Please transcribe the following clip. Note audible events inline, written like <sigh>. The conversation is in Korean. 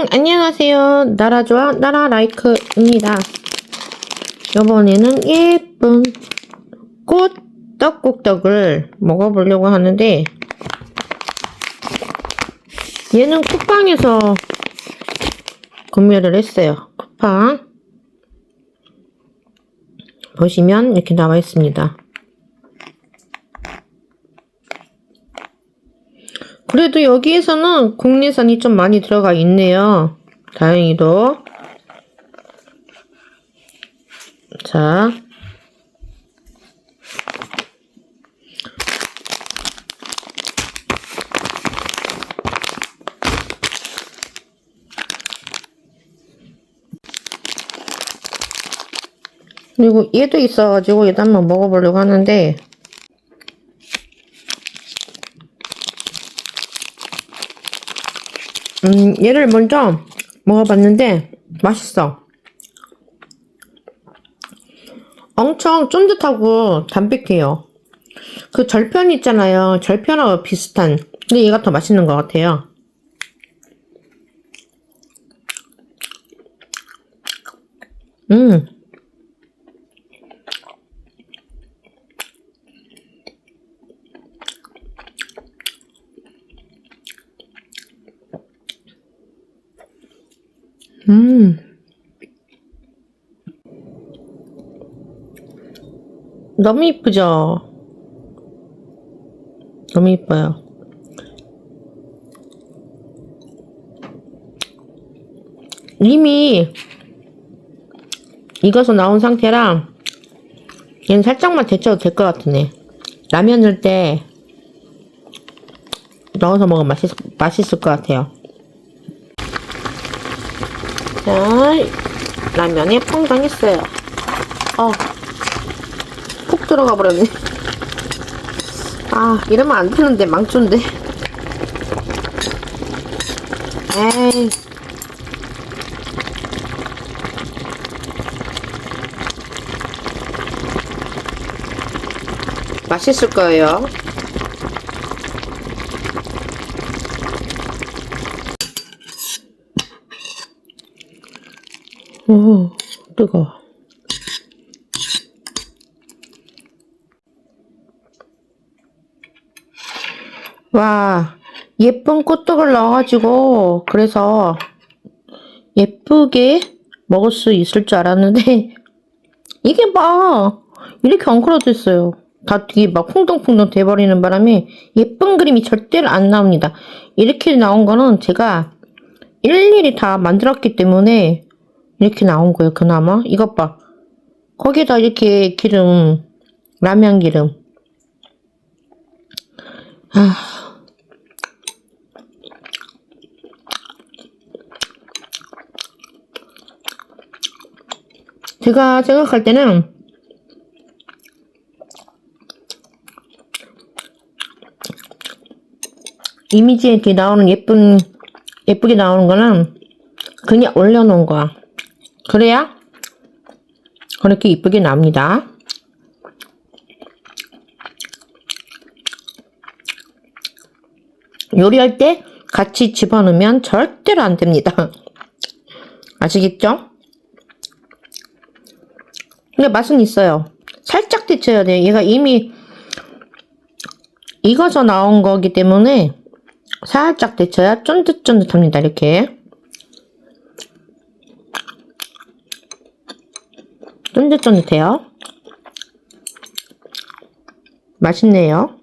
여러분 안녕하세요. 나라좋아 나라라이크입니다. 이번에는 예쁜 꽃 떡국떡을 먹어보려고 하는데 얘는 쿠팡에서 구매를 했어요. 쿠팡. 보시면 이렇게 나와 있습니다 그래도 여기에서는 국내산이 좀 많이 들어가 있네요. 다행히도. 자. 그리고 얘도 있어가지고 얘도 한번 먹어보려고 하는데 음, 얘를 먼저 먹어봤는데 맛있어. 엄청 쫀득하고 담백해요. 그 절편 있잖아요. 절편하고 비슷한. 근데 얘가 더 맛있는 것 같아요. 음. 음. 너무 이쁘죠? 너무 이뻐요. 이미 익어서 나온 상태라 얘는 살짝만 데쳐도 될 것 같으네. 라면 넣을 때 넣어서 먹으면 맛있, 맛있을 것 같아요. 자, 라면에 퐁당했어요. 어, 푹 들어가 버렸네. 아, 이러면 안 되는데, 망조인데. 에이. 맛있을 거예요. 오, 뜨거워. 와, 예쁜 꽃떡을 넣어가지고, 그래서 예쁘게 먹을 수 있을 줄 알았는데, <laughs> 이게 막, 이렇게 엉클어져 있어요. 다 뒤에 막 풍덩풍덩 돼버리는 바람에 예쁜 그림이 절대로 안 나옵니다. 이렇게 나온 거는 제가 일일이 다 만들었기 때문에 이렇게 나온 거예요, 그나마. 이것 봐. 거기다 이렇게 기름, 라면 기름. 아. 제가 생각할 때는 이미지에 이렇게 나오는 예쁜, 예쁘게 나오는 거는 그냥 올려놓은 거야. 그래야 그렇게 이쁘게 나옵니다. 요리할 때 같이 집어넣으면 절대로 안 됩니다. <laughs> 아시겠죠? 근데 맛은 있어요. 살짝 데쳐야 돼요. 얘가 이미 익어서 나온 거기 때문에 살짝 데쳐야 쫀득쫀득합니다. 이렇게. 쫀득쫀득해요. 맛있네요.